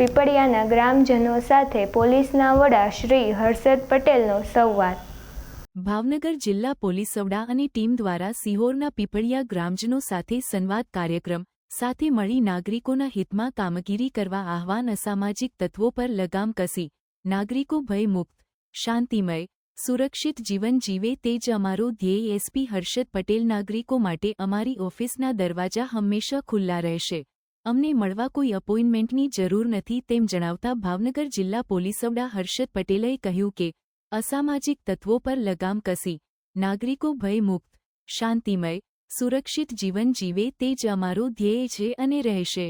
પીપળિયાના ગ્રામજનો સાથે પોલીસના વડા શ્રી હર્ષદ પટેલનો સંવાદ. ભાવનગર જિલ્લા પોલીસ વડા અને ટીમ દ્વારા સિહોરના પીપળિયા ગ્રામજનો સાથે સંવાદ કાર્યક્રમ, સાથે મળી નાગરિકોના હિતમાં કામગીરી કરવા આહવાન અસામાજિક તત્વો પર લગામ કસી, નાગરિકો ભયમુક્ત, શાંતિમય, સુરક્ષિત જીવન જીવે તે જ અમારો ધ્યેય એસપી હર્ષદ પટેલ નાગરિકો માટે અમારી ઓફિસના દરવાજા હંમેશા ખુલ્લા રહેશે. અમને મળવા કોઈ અપોઇન્ટમેન્ટની જરૂર નથી તેમ જણાવતા ભાવનગર જિલ્લા પોલીસ વડા હર્ષદ પટેલે કહ્યું કે, અસામાજિક તત્વો પર લગામ કસી, નાગરિકો ભયમુક્ત, શાંતિમય, સુરક્ષિત જીવન જીવે તે જ અમારો ધ્યેય છે અને રહેશે.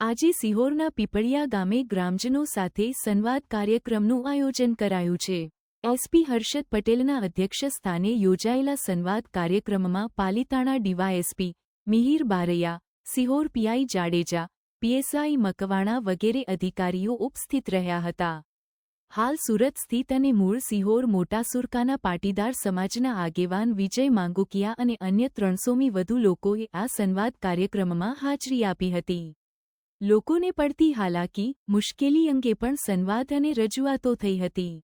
આજે સિહોરના પીપળિયા ગામે ગ્રામજનો સાથે સંવાદ કાર્યક્રમનું આયોજન કરાયું છે. એસપી હર્ષદ પટેલના અધ્યક્ષસ્થાને યોજાયેલા સંવાદ કાર્યક્રમમાં Palitana DYSP, Mihir Baraiya Sihor PI Jadeja, PSI Makwana વગેરે અધિકારીઓ ઉપસ્થિત રહ્યા હતા. હાલ સુરત સ્થિત અને મૂળ સિહોર મોટા સુરકાના પાટીદાર સમાજના આગેવાન વિજય માંગુકિયા અને અન્ય ત્રણસોમી વધુ લોકોએ આ સંવાદ કાર્યક્રમમાં હાજરી આપી હતી. લોકોને પડતી હાલાકી, મુશ્કેલી અંગે પણ સંવાદ અને રજૂઆતો થઈ હતી.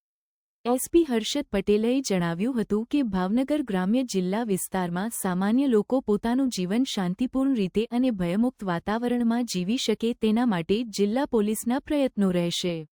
એસપી હર્ષદ પટેલે જણાવ્યું હતું કે ભાવનગર ગ્રામ્ય જિલ્લા વિસ્તારમાં સામાન્ય લોકો પોતાનું જીવન શાંતિપૂર્ણ રીતે અને ભયમુક્ત વાતાવરણમાં જીવી શકે તેના માટે જિલ્લા પોલીસના પ્રયત્નો રહેશે.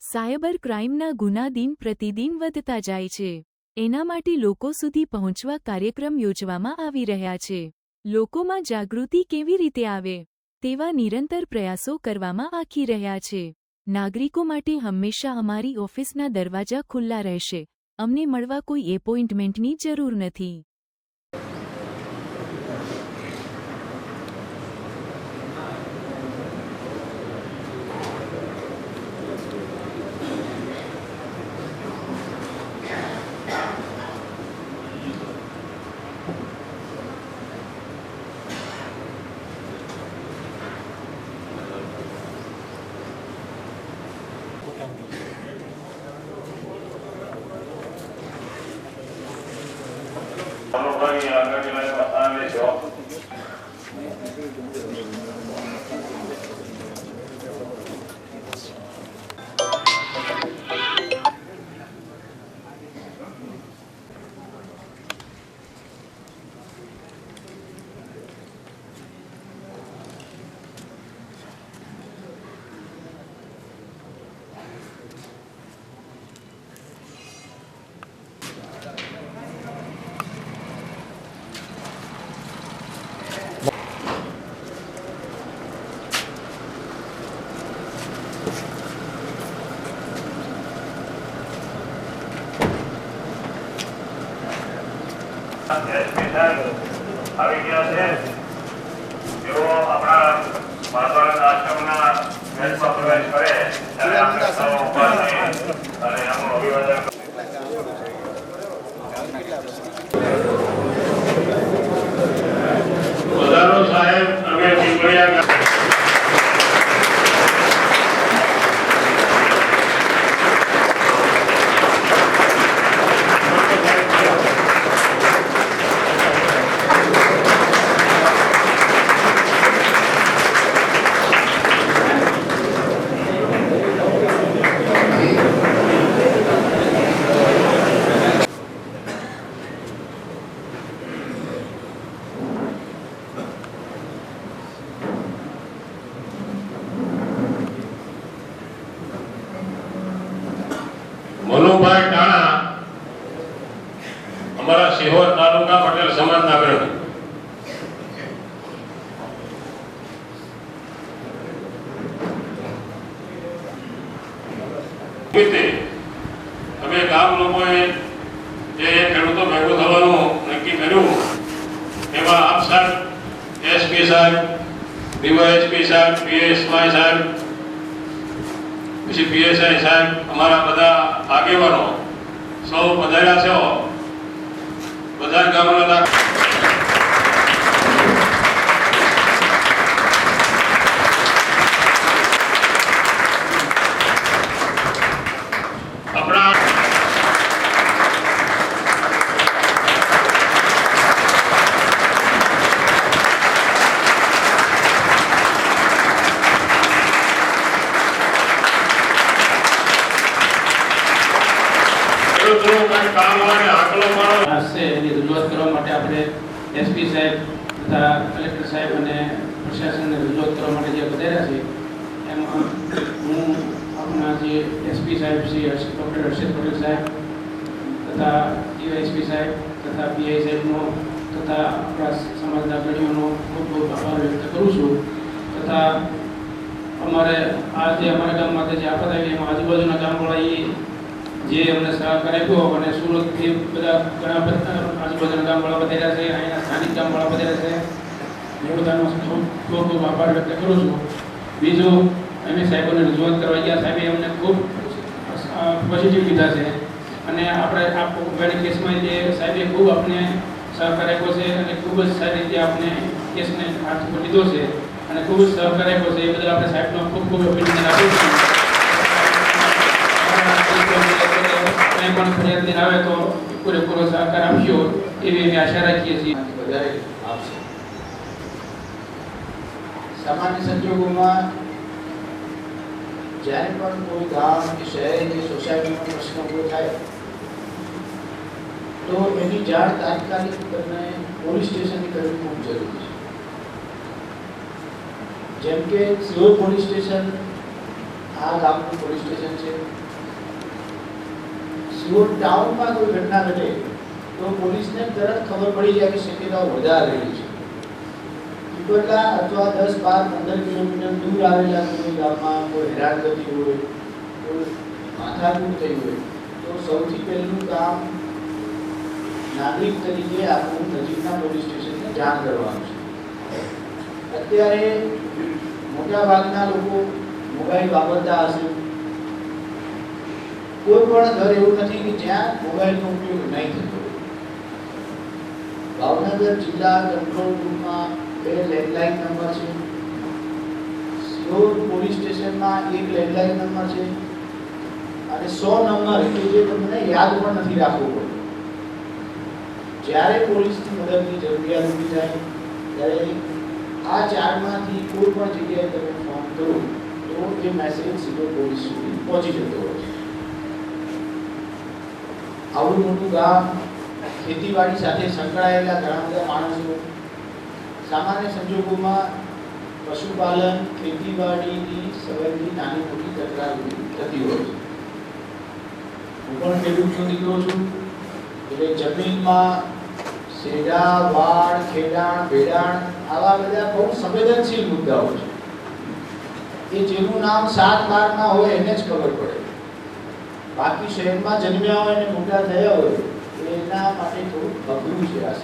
સાયબર ક્રાઇમના ગુના દિન પ્રતિદિન વધતા જાય છે. એના માટે લોકો સુધી પહોંચવા કાર્યક્રમ યોજવામાં આવી રહ્યા છે. લોકોમાં જાગૃતિ કેવી રીતે આવે? તેવા નિરંતર પ્રયાસો કરવામાં આખી રહ્યા છે. નાગરિકો માટે હંમેશા અમારી ઓફિસના દરવાજા ખુલ્લા રહેશે. અમને મળવા કોઈ એપોઇન્ટમેન્ટની જરૂર નથી. અનુભવી આગળની લાઈનમાં સ્થાન લેશો એસપી આવી ગયા છે તેઓ આપણા માધવાનંદ આશ્રમના ગેટમાં પ્રવેશ કરે ત્યારે આપણે સૌ ઊભા થઈ અને એમનું સાહેબ અમે પીપળિયા ગામ મનુભાઈ ટાણા અમારા સિહોર તાલુકા પટેલ સમાજના અગ્રણી રીતે અમે ગામ લોકોએ જે એ ખેડૂતો ભેગું થવાનું નક્કી કર્યું એમાં આપ સાહેબ એસપી સાહેબ ડીવાયએસપી સાહેબ પીએસવાય સાહેબ પછી પીએસઆઈ સાહેબ અમારા બધા આગેવાનો સૌ પધાર્યા છો બધા ગામના ના- આપણા કામ હોય આંકલો મારો હશે એની રજૂઆત કરવા માટે આપણે એસપી સાહેબ તથા કલેક્ટર સાહેબ અને પ્રશાસનને રજૂઆત કરવા માટે જે વધાર્યા છે એમાં હું આપણા જે એસપી સાહેબ શ્રી હર્ષ ડૉક્ટર હર્ષદ પટેલ સાહેબ તથા ડીવાયએસપી સાહેબ તથા પીઆઈ સાહેબનો તથા આપણા સમાજના અગ્રણીઓનો ખૂબ ખૂબ આભાર વ્યક્ત કરું છું. તથા અમારે આ જે અમારા ગામમાં જે આફત આવી, એમાં આજુબાજુના ગામવાળાએ જે અમને સહકાર આપ્યો અને સુરતથી બધા ઘણા બધા આજુબાજુના ગામવાળા વધાર્યા છે, અહીંના સ્થાનિક ગામવાળા વધાર્યા છે, એ બધાનો ખૂબ ખૂબ આભાર વ્યક્ત કરું છું. બીજું, અમે સાહેબોને રજૂઆત કરવા ગયા, સાહેબે અમને ખૂબ પોઝિટિવ લીધા છે. અને આપણે આ પોકવાડી કેસમાં જે સાહેબે ખૂબ આપણે સહકાર આપ્યો છે અને ખૂબ જ સારી રીતે આપણે કેસને હાથ લીધો છે અને ખૂબ જ સહકાર આપ્યો છે. એ બદલ આપણે સાહેબનો ખૂબ ખૂબ અભિનંદન આપું છું. કંઈ પણ ફરિયાદ લઈને આવે તો પૂરેપૂરો સહકાર આપશો એવી અમે આશા રાખીએ છીએ. વધારે આપશે. સામાન્ય સંજોગોમાં જ્યારે પણ કોઈ ગામ કે શહેર કે સોસાયટીમાં પ્રશ્ન ઊભો થાય તો એની જાણ તાત્કાલિક તમને પોલીસ સ્ટેશનની કરવી ખૂબ જરૂરી છે જેમ કે સિહોર પોલીસ સ્ટેશન આ ગામનું પોલીસ સ્ટેશન છે સિહોર ટાઉનમાં કોઈ ઘટના ઘટે તો પોલીસને તરત ખબર પડી જાય કે શક્યતાઓ વધારે રહેલી છે પીપળા અથવા દસ બાર પંદર કિલોમીટર દૂર આવેલા કોઈ ગામમાં કોઈ હેરાનગતિ હોય કોઈ માથાકૂટ થઈ હોય તો સૌથી પહેલું કામ નાગરિક તરીકે આપણું નજીકના પોલીસ સ્ટેશનને જાણ કરવાનું છે. અત્યારે મોટા ભાગના લોકો મોબાઈલ વાપરતા હશે. કોઈ પણ ઘર એવું નથી કે જ્યાં મોબાઈલનો ઉપયોગ નહીં થતો ભાવનગર જિલ્લા કંટ્રોલ રૂમમાં બે લેન્ડલાઇન નંબર છે. સિહોર પોલીસ સ્ટેશનમાં એક લેન્ડલાઇન નંબર છે. અને સો નંબર કે જે તમને યાદ પણ નથી રાખવો પડતો. જ્યારે પોલીસની મદદની જરૂરિયાત ઊભી જાય ત્યારે આ ચારમાંથી કોઈ પણ જગ્યાએ તમે ફોન કરો, તો એ મેસેજ સીધો પોલીસ સુધી પહોંચી જતો હોય છે. આવડું મોટું ગામ ખેતીવાડી સાથે સંકળાયેલા ઘણા બધા માણસો, સામાન્ય સંજોગોમાં પશુપાલન, ખેતીવાડીની સંબંધી નાની મોટી તકરાર થતી હોય છે. હું પણ ખેડૂતનો દીકરો છું, એટલે જમીનમાં શેઢા વાળ ખેડાણ, ભેડાણ, આવા બધા બહુ સંવેદનશીલ મુદ્દાઓ છે. એ જેનું નામ સાત બારમાં હોય એને જ ખબર પડે. બાકી શહેરમાં જન્મ્યા હોય અને મોટા થયા હોય એના માટે થોડું અઘરું છે આ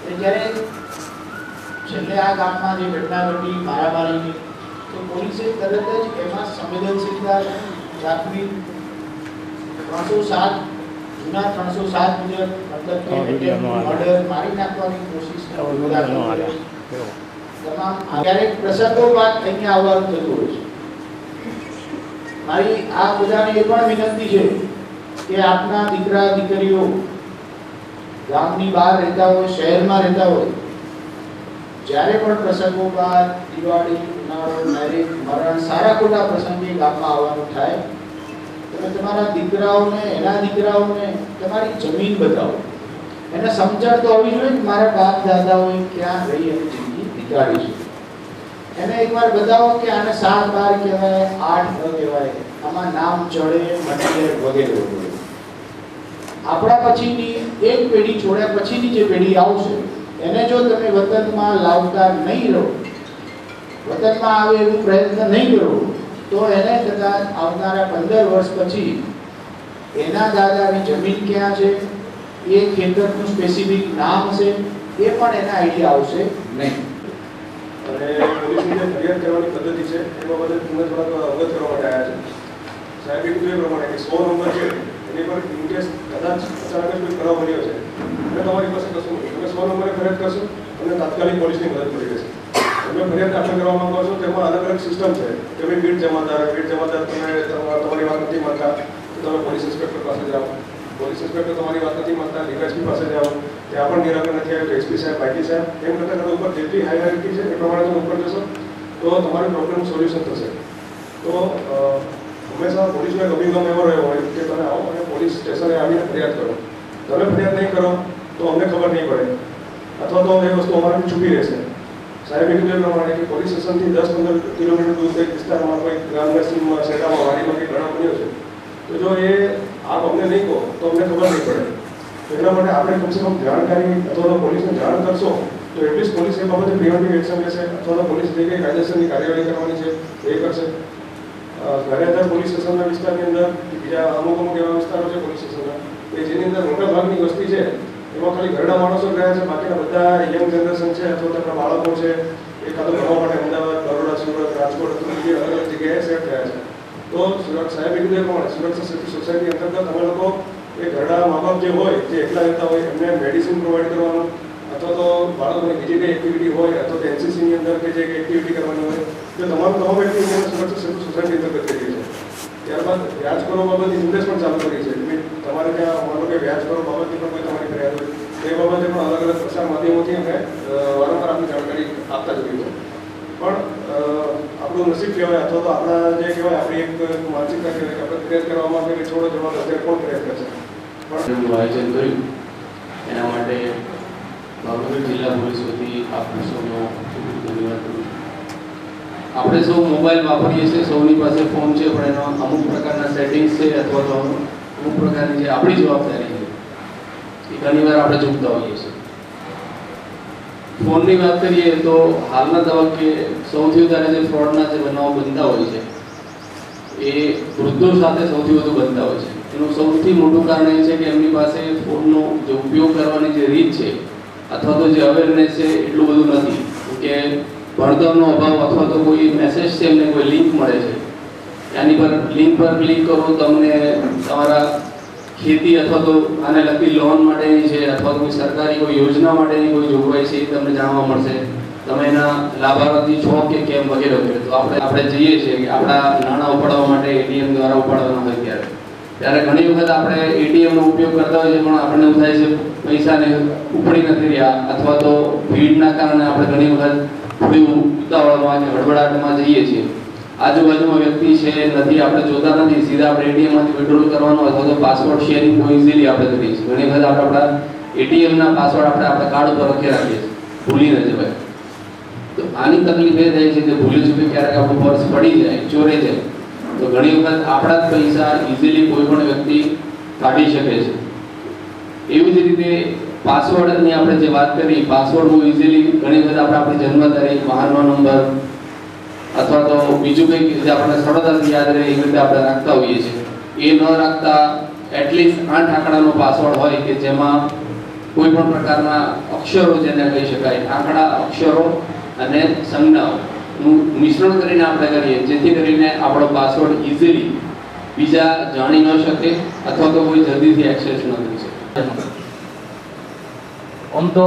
એટલે જ્યારે છેલ્લે આ ગામમાં જે ઘટના ઘટી, મારામારીની, તો પોલીસે તરત જ એમાં સંવેદનશીલતા દાખવી ત્રણસો સાત જૂના ત્રણસો સાત મુજબ મતલબ કે ઓર્ડર મારી નાખવાની કોશિશ તમામ ક્યારેક પ્રસંગો બાદ અહીંયા આવવાનું થતું હોય છે. મારી આ બધાને એ પણ વિનંતી છે કે આપના દીકરા દીકરીઓ ગામની બહાર રહેતા હોય શહેરમાં રહેતા હોય જ્યારે પણ પ્રસંગો બાદ દિવાળી ઉનાળો મેરેજ મરણ સારા ખોટા પ્રસંગે ગામમાં આવવાનું થાય તમે તમારા દીકરાઓને, એના દીકરાઓને તમારી જમીન બતાવો. એને સમજણ તો હોવી જોઈએ કે મારા બાપ દાદાઓએ ક્યાં રહી અને જિંદગી નીકાળી છે. એને એકવાર બતાવો કે આને સાત બાર કહેવાય, આઠ ન કહેવાય, આમાં નામ ચડે મટે વગેરે વગેરે. આપણા પછીની એક પેઢી છોડ્યા પછીની જે પેઢી આવશે, એને જો તમે વતનમાં લાવતા નહીં રહો, વતનમાં આવે એવું પ્રયત્ન નહીં કરો તો એને કદાચ આવનારા પંદર વર્ષ પછી એના દાદાની જમીન ક્યાં છે? એ ખેતરનું સ્પેસિફિક નામ છે એ પણ એના આઈડિયા આવશે નહીં. અને પોલીસની ફરિયાદ કરવાની પદ્ધતિ છે, એ બાબતે તમને થોડાક અવગત કરવા માટે આવ્યા છે. સાહેબ, એ પ્રમાણે કે સો નંબર છે, એની પર ઇનકેસ કદાચ અચાનક કોઈ ખરાબ બન્યો છે, અને તમારી પાસે કશું તમે સો નંબરે ફરિયાદ કરશો, તમને તાત્કાલિક પોલીસની મદદ મળી રહેશે. તમે ફરિયાદ દાખલ કરવા માંગો છો, તેમાં અલગ અલગ સિસ્ટમ છે. ભાઈ પીડ જમાદાર પીડ જમાદાર તમે તમા- તમારી વાત નથી માનતા, તો તમે પોલીસ ઇન્સ્પેક્ટર પાસે જાઓ. પોલીસ ઇન્સ્પેક્ટર તમારી વાત નથી માનતા ડીવાયસપી પાસે જાઓ. ત્યાં પણ નિરાકરણ નથી આવ્યું. એસપી સાહેબ આઈટી સાહેબ, એમ કરતાં કરતાં ઉપર જેટલી હાયરાર્કી છે, એ પ્રમાણે તમે ઉપર જશો, તો તમારું પ્રોબ્લેમ સોલ્યુશન થશે. તો હંમેશા પોલીસનો એક અભિગમ એવો રહ્યો હોય કે તમે આવો અને પોલીસ સ્ટેશને આવીને ફરિયાદ કરો. તમે ફરિયાદ નહીં કરો, તો અમને ખબર નહીં પડે. અથવા તો એ વસ્તુ અમારાથી છૂપી રહેશે. સાહેબે કીધું પ્રમાણે કે પોલીસ સ્ટેશનથી દસ પંદર કિલોમીટર દૂર કંઈક વિસ્તારમાં કોઈ ગ્રામવાસીમાં શેટામાં વાડીમાં કંઈક ઘણા બન્યો છે? તો જો એ આપ અમને નહીં કહો, તો અમને ખબર નહીં પડે. તો એના માટે આપણે કમસે કમ જાણકારી અથવા તો પોલીસને જાણ કરશો, તો એટલીસ્ટ પોલીસ એ બાબતે પ્રિવેન્ટિવ એક્શન લેશે અથવા તો પોલીસ જે કંઈ કાયદેસરની કાર્યવાહી કરવાની છે, એ કરશે. ઘરે અંદર પોલીસ સ્ટેશનના વિસ્તારની અંદર બીજા અમુક અમુક એવા વિસ્તારો છે પોલીસ સ્ટેશનના, કે જેની અંદર મોટા ભાગની વસ્તી છે એમાં ખાલી ઘરડા માણસો જ રહ્યા છે, બાકીના બધા યંગ જનરેશન છે, અથવા તો આપણા બાળકો છે, એ કાં તો ભણવા માટે અમદાવાદ, બરોડા, સુરત, રાજકોટ બીજી અલગ અલગ જગ્યાએ સેટ થયા છે. તો સુરત સાહેબ કીધું એ પ્રમાણે સુરક્ષા સેતુ સોસાયટી અંતર્ગત અમે લોકો એ ઘરડા મા બાપ જે હોય, જે એકલા રહેતા હોય, એમને મેડિસિન પ્રોવાઈડ કરવાનું, અથવા તો બાળકોને બીજી કઈ એક્ટિવિટી હોય, અથવા તો એનસીસીની અંદર કે જે એક્ટિવિટી કરવાની હોય, તો તમામ તમામ એક્ટિવિટી સુરક્ષા સેતુ સોસાયટી અંતર્ગત કરીએ છીએ ત્યારબાદ વ્યાજ કરો બાબતે ઝુંબેશ પણ ચાલુ કરી છે. તમારે ત્યાં માનો કે વ્યાજ કરો બાબતે પણ કોઈ તમારી ફરિયાદ હોય. તે બાબતે પણ અલગ અલગ પ્રસાર માધ્યમોથી અમે વારંવાર આપની જાણકારી આપતા જ હોઈએ પણ આપણું નસીબ કહેવાય અથવા તો આપણા જે કહેવાય, આપણી એક માનસિકતા કહેવાય આપણે કરવા માટે કે છોડો જવા અત્યારે કોણ પ્રયાસ કરશે. પણ આયોજન કર્યું એના માટે ભાવનગર જિલ્લા પોલીસ વતી આપ સૌનો ધન્યવાદ કરું આપણે સૌ મોબાઈલ વાપરીએ છીએ, સૌની પાસે ફોન છે, પણ એનો અમુક પ્રકારના સેટિંગ્સ છે અથવા તો અમુક પ્રકારની જે આપણી જવાબદારી છે, એ ઘણી વાર આપણે ચૂકતા હોઈએ છીએ. ફોનની વાત કરીએ તો હાલના તબક્કે સૌથી વધારે જે ફ્રોડના જે બનાવો બનતા હોય છે, એ વૃદ્ધો સાથે સૌથી વધુ બનતા હોય છે. એનું સૌથી મોટું કારણ એ છે કે એમની પાસે ફોનનો જે ઉપયોગ કરવાની જે રીત છે, અથવા તો જે અવેરનેસ છે, એટલું બધું નથી. કે ભણતરનો અભાવ અથવા તો કોઈ મેસેજ છે એમને કોઈ લિંક મળે છે? એની પર લિંક પર ક્લિક કરો, તમને તમારા ખેતી અથવા તો આને લગતી લોન માટેની છે અથવા કોઈ સરકારી કોઈ યોજના માટેની કોઈ જોગવાઈ છે એ તમને જાણવા મળશે. તમે એના લાભાર્થી છો કે કેમ વગેરે વગેરે. તો આપણે આપણે જઈએ છીએ કે આપણા નાણાં ઉપાડવા માટે એટીએમ દ્વારા ઉપાડવાના હોય ત્યારે. ત્યારે ઘણી વખત આપણે એટીએમનો ઉપયોગ કરતા હોઈએ પણ આપણને એવું થાય છે પૈસાને ઉપડી નથી રહ્યા અથવા તો ભીડના કારણે આપણે ઘણી વખત ઉતાવળમાં કે હડબડાટમાં જઈએ છીએ. આજુબાજુમાં વ્યક્તિ છે, નથી, આપણે જોતા નથી. સીધા આપણે એટીએમમાંથી માંથી વિડ્રોલ કરવાનો અથવા તો પાસવર્ડ શેરિંગ બહુ ઇઝીલી આપણે કરીએ છીએ. ઘણી વખત આપણે આપણા એટીએમના પાસવર્ડ આપણે આપણા કાર્ડ ઉપર લખી રાખીએ છીએ. ભૂલી ન જવાય તો આની તકલીફ એ થાય છે કે ભૂલી ચૂકી ક્યારેક આપણું પર્સ પડી જાય, ચોરે જાય. તો ઘણી વખત આપણા જ પૈસા ઇઝીલી કોઈ પણ વ્યક્તિ કાઢી શકે છે. એવી જ રીતે પાસવર્ડની આપણે જે વાત કરી પાસવર્ડ બહુ ઇઝીલી ઘણી વખત આપણે આપણી જન્મ તારીખ વાહનનો નંબર અથવા તો બીજું કંઈક જે આપણને સરળતાથી યાદ રહે એવી રીતે આપણે રાખતા હોઈએ છીએ. એ ન રાખતા એટલીસ્ટ આઠ આંકડાનો પાસવર્ડ હોય કે જેમાં કોઈ પણ પ્રકારના અક્ષરો જેને કહી શકાય, આંકડા, અક્ષરો અને સંજ્ઞાઓનું મિશ્રણ કરીને આપણે કરીએ, જેથી કરીને આપણો પાસવર્ડ ઇઝીલી બીજા જાણી ન શકે અથવા તો કોઈ જલ્દીથી એક્સેસ ન કરી શકે. આમ તો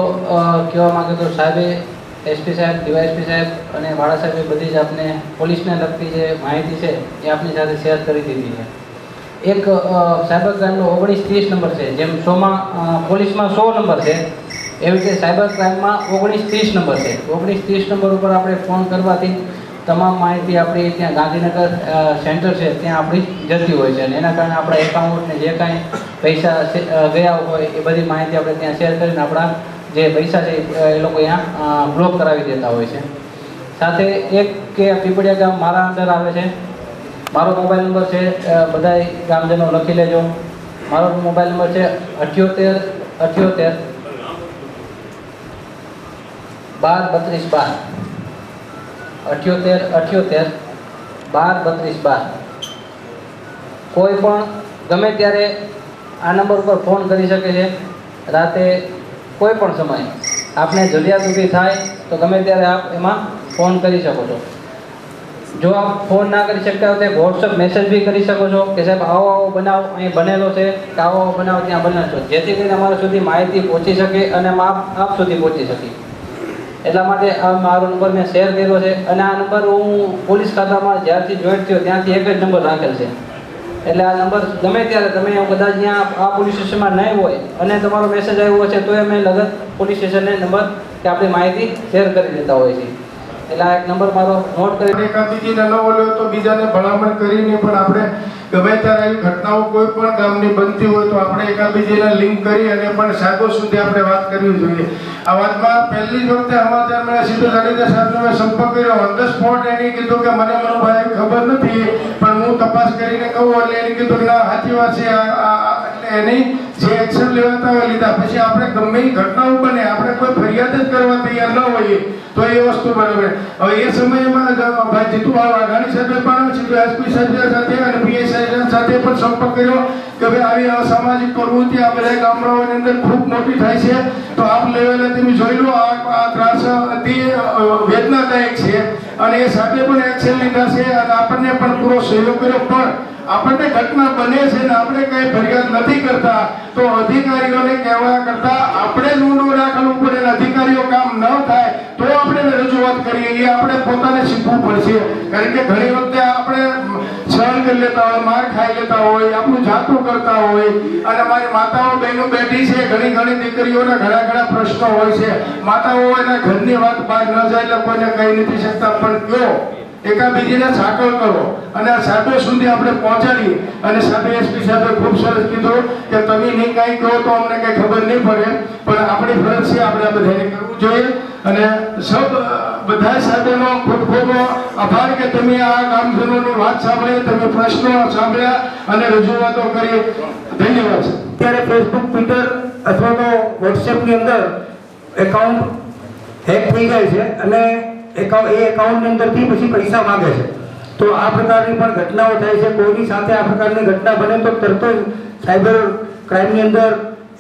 કહેવા માંગે તો સાહેબે, એસપી સાહેબ, ડીવાયએસપી સાહેબ અને વાળા સાહેબે બધી જ આપને પોલીસને લગતી જે માહિતી છે એ આપની સાથે શેર કરી દીધી છે. એક સાયબર ક્રાઇમનો ઓગણીસ ત્રીસ નંબર છે, જેમ સોમાં પોલીસમાં સો નંબર છે, એવી રીતે સાયબર ક્રાઇમમાં ઓગણીસ ત્રીસ નંબર છે. ઓગણીસ ત્રીસ નંબર ઉપર આપણે ફોન કરવાથી તમામ માહિતી આપણી ત્યાં ગાંધીનગર સેન્ટર છે, ત્યાં આપણી જતી હોય છે અને એના કારણે આપણા એકાઉન્ટને જે કાંઈ પૈસા ગયા હોય એ બધી માહિતી આપણે ત્યાં શેર કરીને આપણા જે પૈસા છે એ લોકો અહીંયા બ્લોક કરાવી દેતા હોય છે. સાથે એક કે પીપળિયા ગામ મારા અંદર આવે છે. મારો મોબાઈલ નંબર છે બધા ગામજનો લખી લેજો. મારો મોબાઈલ નંબર છે અઠ્યોતેર અઠ્યોતેર, બાર, બત્રીસ, બાર. અઠ્યોતેર અઠ્યોતેર, બાર, બત્રીસ, બાર. કોઈ પણ ગમે ત્યારે આ નંબર ઉપર ફોન કરી શકે છે, રાતે કોઈ પણ સમયે. આપને જરૂરિયાત ઊભી થાય તો ગમે ત્યારે આપ એમાં ફોન કરી શકો છો. જો આપ ફોન ના કરી શકતા હોય તો વોટ્સઅપ મેસેજ બી કરી શકો છો કે સાહેબ, આવો આવો બનાવ અહીં બનેલો છે, કે આવો આવો બનાવ ત્યાં બનેલો છે. જેથી કરીને અમારા સુધી માહિતી પહોંચી શકે અને આપ આપ સુધી પહોંચી શકે. એટલા માટે આ મારો નંબર મેં શેર કર્યો છે અને આ નંબર હું પોલીસ ખાતામાં જ્યારથી જોઈન્ટ થયો ત્યાંથી એક જ નંબર રાખેલ છે. એટલે આ નંબર ગમે ત્યારે તમે કદાચ ત્યાં આ પોલીસ સ્ટેશનમાં નહીં હોય અને તમારો મેસેજ આવ્યો છે તો અમે લગત પોલીસ સ્ટેશનને નંબર કે આપણી માહિતી શેર કરી દેતા હોય છે એટલે એક નંબર મારો નોટ કરી એકાબીજીને ન બોલ્યો તો બીજાને ભલામણ કરીને પણ આપણે ગમે ત્યારે આવી ઘટનાઓ કોઈ પણ ગામની બનતી હોય તો આપણે એકાબીજીને લિંક કરી અને પણ સાહેબો સુધી આપણે વાત કરવી જોઈએ. આ વાતમાં પહેલી જ વખતે સમાચાર મેં સીધો જાડેજા સાહેબનો મેં સંપર્ક કર્યો. ઓન ધ સ્પોટ એને કીધું કે મને મનુભાઈ ખબર નથી, પણ હું તપાસ કરીને કહું એટલે એને કીધું કે ના, સાચી વાત છે આ- એની જે એક્શન લેવાતા લીધા પછી આપણે ગમે એ ઘટનાઓ બને, આપણે કોઈ ફરિયાદ જ કરવા તૈયાર ન હોઈએ, તો એ વસ્તુ બરાબર. હવે એ સમયમાં ભાઈ જીતુ વાઘાણી સાહેબે પણ સીધું એસપી સાહેબ સાથે અને પીએસ સાહેબ સાથે પણ સંપર્ક કર્યો કે ભાઈ આવી અસામાજિક પ્રવૃત્તિ આ બધા ગામડાઓની અંદર ખૂબ મોટી થાય છે, તો આપ લેવલે તમે જોઈ લો, આ ત્રાસ અતિ વેદનાદાયક છે. અને એ સાથે પણ એક્શન લીધા છે અને આપણને પણ પૂરો સહયોગ કર્યો. પણ આપણને ઘટના બને છે ને આપણે કઈ ફરિયાદ નથી કરતા, તો અધિકારીઓને કહેવા કરતા આપણે નોંધો રાખવું પડે અધિકારીઓ કામ ન થાય, તો આપણે રજૂઆત કરીએ. એ આપણે પોતાને શીખવું પડશે. કારણ કે ઘણી વખતે આપણે સહન કરી લેતા હોય, માર ખાઈ લેતા હોય, આપણું જાતું કરતા હોય. અને મારી માતાઓ, બહેનો બેઠી છે, ઘણી ઘણી દીકરીઓના ઘણા ઘણા પ્રશ્નો હોય છે. માતાઓ એના ઘરની વાત બહાર ન જાય એટલે કોઈને કહી નથી શકતા. પણ કયો? એકાબીજીને સાંકળ કરો. અને આ સાબે સુધી આપણે પહોંચાડીએ. અને સાબે એસપી સાહેબે ખૂબ સરસ કીધું કે તમે નહીં કાંઈ કહો તો અમને કંઈ ખબર નહીં પડે. પણ આપણી ફરજ છે આપણે આ બધાને કરવું જોઈએ. અને સબ બધા સાથેનો ખૂબ ખૂબ આભાર કે તમે આ ગામજનોની વાત સાંભળી, તમે પ્રશ્નો સાંભળ્યા અને રજૂઆતો કરી. ધન્યવાદ અત્યારે ફેસબુક ટ્વિટર અથવા તો વોટ્સએપની અંદર એકાઉન્ટ હેક થઈ જાય છે. અને એકાઉન્ટ એ એકાઉન્ટની અંદરથી પછી પૈસા માંગે છે. તો આ પ્રકારની પણ ઘટનાઓ થાય છે. કોઈની સાથે આ પ્રકારની ઘટના બને તો તરત જ સાયબર ક્રાઇમની અંદર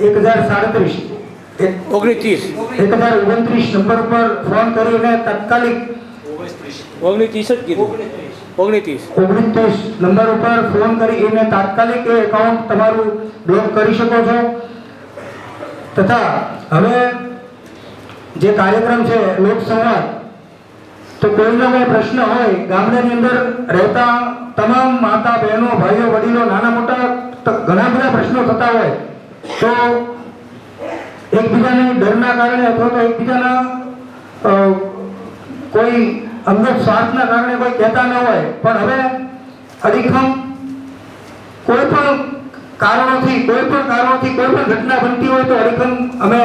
એક હજાર સાડત્રીસ ઓગણીસ એક હજાર ઓગણત્રીસ નંબર પર ફોન કરીને તાત્કાલિક ઓગણત્રીસ જ કીધું. ઓગણીસ ઓગણત્રીસ નંબર ઉપર ફોન કરીને તાત્કાલિક એ એકાઉન્ટ તમારું બ્લોક કરી શકો છો. તથા હવે જે કાર્યક્રમ છે લોકસંવાદ તો કોઈનો કોઈ પ્રશ્ન હોય, ગામડાની અંદર રહેતા તમામ માતા, બહેનો, ભાઈઓ, વડીલો, નાના, મોટા ઘણા બધા પ્રશ્નો થતા હોય. તો એકબીજાને ડરના કારણે અથવા તો એકબીજાના કોઈ અંગત સ્વાર્થના કારણે કોઈ કહેતા ન હોય. પણ હવે અડીખમ કોઈ પણ કારણોથી, કોઈ પણ કારણોથી કોઈ પણ ઘટના બનતી હોય તો અડીખમ અમે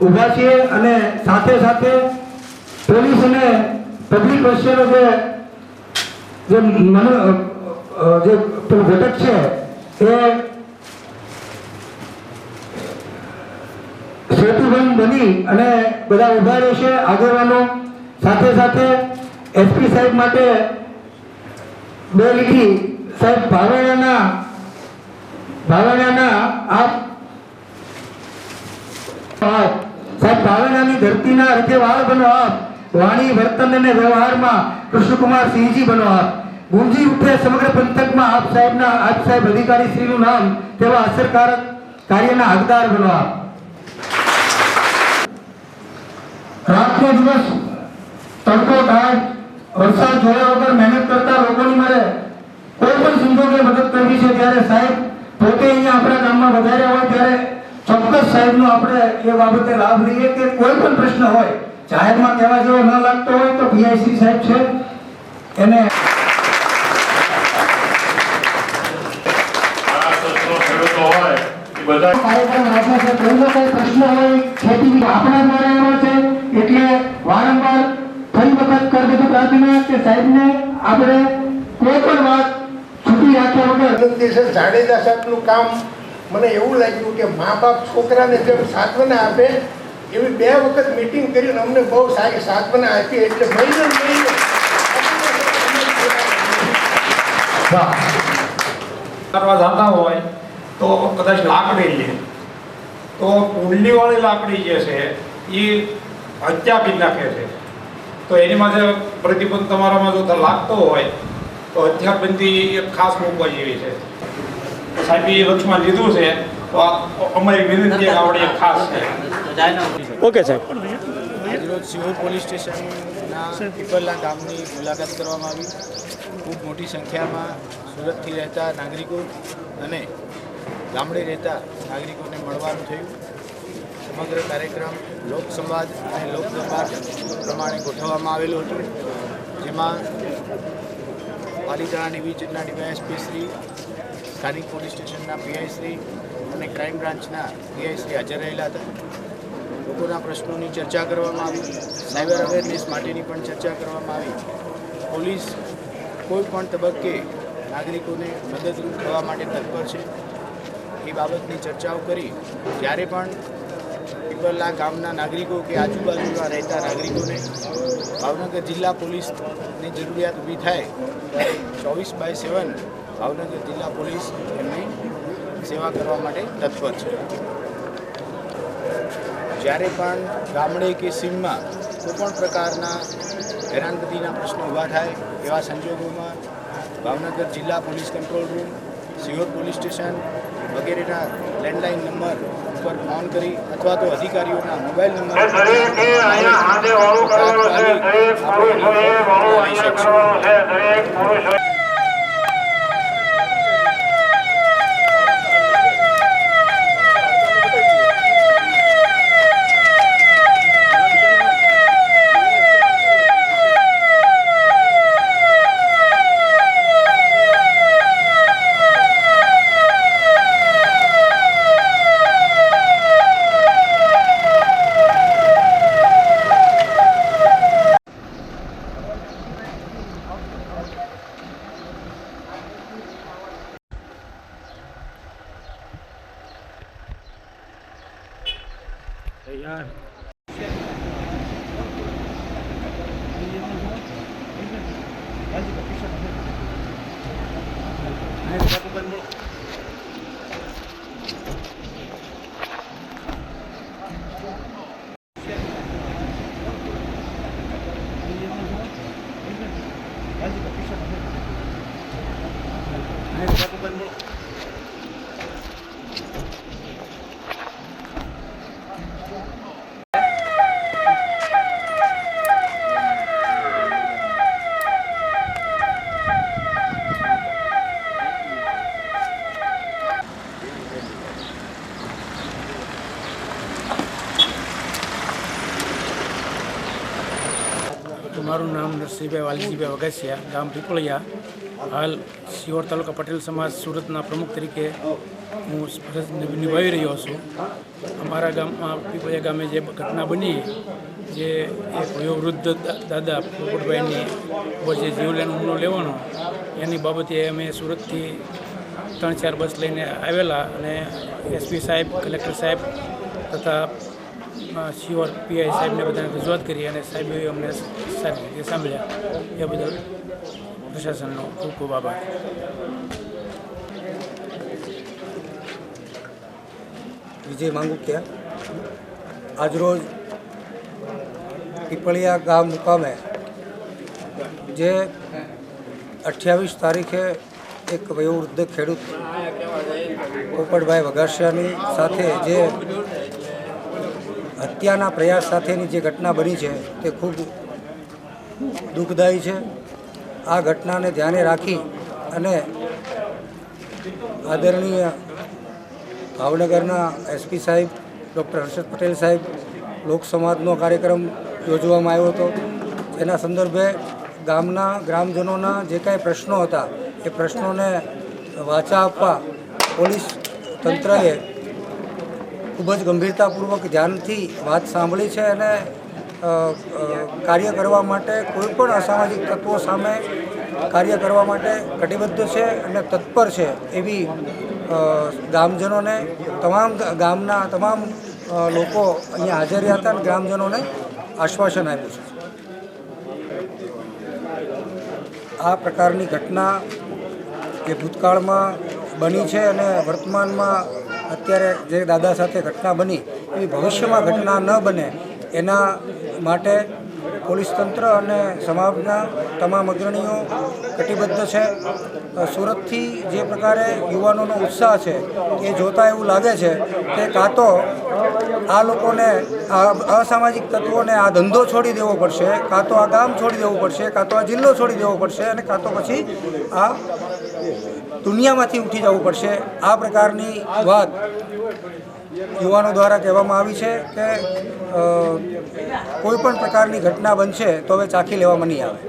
ઊભા છીએ અને સાથે સાથે પોલીસ અને પબ્લિક વચ્ચેનો જે જે મનો જે પેલો ઘટક છે, એ સેતુબંધ બની અને બધા ઊભા રહેશે આગેવાનો સાથે સાથે એસપી સાહેબ માટે બે લીટી. સાહેબ, ભાવેણાના ભાવેણાના આપ. સાહેબ, ભાવેણાની ધરતીના રીતે વાળ બનો આપ. વાણી વર્તન અને વ્યવહારમાં કૃષ્ણકુમાર સિંહજી બનો આપ. ગુંજી ઉઠે સમગ્ર પંથકમાં આપ સાહેબના આપ સાહેબ અધિકારી શ્રીનું નામ તેવા અસરકારક કાર્યના હકદાર બનો આપ. રાતનો દિવસ તડકો થાય, વરસાદ જોયા વગર મહેનત કરતા લોકોની મારે કોઈ પણ સંજોગે મદદ કરવી છે ત્યારે સાહેબ પોતે અહીંયા આપણા ગામમાં વધાર્યા હોય ત્યારે ચોક્કસ સાહેબનો આપણે એ બાબતે લાભ લઈએ કે કોઈ પણ પ્રશ્ન હોય જાહેરમાં કહેવા જેવો ન લાગતો હોય તો પીઆઈસી સાહેબ છે. એને જાડેજા સાહેબનું હોય એ બધા કાર્યક્રમ રાખે છે કોઈનો કોઈ પ્રશ્ન હોય ખેતી આપણા દ્વારા છે એટલે વારંવાર ફરી વખત કરી દીધું પ્રાર્થના કે સાહેબને આપણે કોઈ વાત છૂટી રાખ્યા વગર જાડેજા સાહેબનું કામ મને એવું લાગ્યું કે મા બાપ છોકરાને જેમ સાંત્વના આપે એવી બે વખત મીટિંગ કરીને અમને બહુ સારી સાધના આપી, એટલે મહિને મહિને કરવા જતા હોય, તો કદાચ લાકડી લે. તો કુંડલીવાળી લાકડી જે છે એ હત્યા બી નાખે છે. તો એની માટે પ્રતિબંધ તમારામાં જો લાગતો હોય, તો હથિયારબંધી એક ખાસ મૂકવા જેવી છે. સાહેબ એ લક્ષમાં લીધું છે, તો અમારી વિનંતી આવડે ખાસ છે. ઓકે સાહેબ આજરોજ સિહોર પોલીસ સ્ટેશનના પીપલના ગામની મુલાકાત કરવામાં આવી. ખૂબ મોટી સંખ્યામાં સુરતથી રહેતા નાગરિકો અને ગામડે રહેતા નાગરિકોને મળવાનું થયું. સમગ્ર કાર્યક્રમ લોકસંવાદ અને લોકદરબાર પ્રમાણે ગોઠવવામાં આવેલો હતો. જેમાં પાલીતાણા ડિવિઝનના ડીવાયએસપી શ્રી સ્થાનિક પોલીસ સ્ટેશનના પીઆઈ શ્રી અને ક્રાઇમ બ્રાન્ચના પીઆઈ શ્રી હાજર રહેલા હતા. લોકોના પ્રશ્નોની ચર્ચા કરવામાં આવી, સાયબર અવેરનેસ માટેની પણ ચર્ચા કરવામાં આવી. પોલીસ કોઈ પણ તબક્કે નાગરિકોને મદદરૂપ થવા માટે તત્પર છે. એ બાબતની ચર્ચાઓ કરી જ્યારે પણ પીપલના ગામના નાગરિકો કે આજુબાજુના રહેતા નાગરિકોને ભાવનગર જિલ્લા પોલીસની જરૂરિયાત ઊભી થાય, ત્યારે ચોવીસ બાય સેવન ભાવનગર જિલ્લા પોલીસ એમની સેવા કરવા માટે તત્પર છે. જ્યારે પણ ગામડે કે સીમમાં કોઈ પણ પ્રકારના હેરાનગતિના પ્રશ્નો ઊભા થાય એવા સંજોગોમાં ભાવનગર જિલ્લા police control room Sihor police station વગેરેના લેન્ડલાઇન નંબર ઉપર ફોન કરી અથવા તો અધિકારીઓના મોબાઈલ નંબર એ દરેકે અહીંયા હાથે વાળું કરવાનું છે દરેક પુરુષોએ વાળું અહીંયા કરવાનું છે દરેક પુરુષોએ તો નરસિંહભાઈ વાલજીભાઈ વગાસિયા ગામ પીપળિયા હાલ સિહોર તાલુકા પટેલ સમાજ સુરતના પ્રમુખ તરીકે હું ફરજ નિભાવી રહ્યો છું. અમારા ગામમાં પીપળિયા ગામે જે ઘટના બની, જે એક વયોવૃદ્ધ દાદા પોપટભાઈની ઉપર જે જીવલેણ હુમલો લેવાનો, એની બાબતે અમે સુરતથી ત્રણ ચાર બસ લઈને આવેલા અને એસપી સાહેબ, કલેક્ટર સાહેબ તથા અ, પીઆઈ સાહેબને બધાને રજૂઆત કરી અને સાહેબે અમને સારી રીતે સાંભળ્યા. એ બદલ પ્રશાસનનો ખૂબ ખૂબ આભાર. વિજય માંગુકિયા આજરોજ પીપળિયા ગામ મુકામે જે અઠ્યાવીસ તારીખે એક વયોવૃદ્ધ ખેડૂત પોપટભાઈ વઘાસિયાની સાથે જે હત્યાના પ્રયાસ સાથેની જે ઘટના બની છે, તે ખૂબ દુઃખદાયી છે. આ ઘટનાને ધ્યાને રાખી અને આદરણીય ભાવનગરના એસપી સાહેબ, ડૉક્ટર હર્ષદ પટેલ સાહેબ લોકસંવાદનો કાર્યક્રમ યોજવામાં આવ્યો હતો. એના સંદર્ભે ગામના ગ્રામજનોના જે કાંઈ પ્રશ્નો હતા, એ પ્રશ્નોને વાચા આપવા પોલીસ તંત્રએ ખૂબ જ ગંભીરતાપૂર્વક ધ્યાનથી વાત સાંભળી છે અને કાર્ય કરવા માટે કોઈ પણ અસામાજિક તત્વો સામે કાર્ય કરવા માટે કટિબદ્ધ છે અને તત્પર છે એવી ગામજનોને, તમામ ગામના તમામ લોકો અહીંયા હાજર રહ્યા હતા અને ગ્રામજનોને આશ્વાસન આપ્યું છે. આ પ્રકારની ઘટના જે ભૂતકાળમાં બની છે અને વર્તમાનમાં અત્યારે જે દાદા સાથે ઘટના બની, એવી ભવિષ્યમાં ઘટના ન બને, એના માટે પોલીસ તંત્ર અને સમાજના તમામ અગ્રણીઓ કટિબદ્ધ છે. સુરતથી જે પ્રકારે યુવાનોનો ઉત્સાહ છે, એ જોતાં એવું લાગે છે કે કાં તો આ લોકોને અસામાજિક તત્વોને આ ધંધો છોડી દેવો પડશે, કાં તો આ ગામ છોડી દેવું પડશે, કાં તો આ જિલ્લો છોડી દેવો પડશે અને કાં તો પછી આ દુનિયામાંથી ઉઠી જવું પડશે. આ પ્રકારની વાત યુવાનો દ્વારા કહેવામાં આવી છે કે કોઈપણ કોઈ પણ પ્રકારની ઘટના બનશે તો હવે ચાખી લેવામાં નહીં આવે.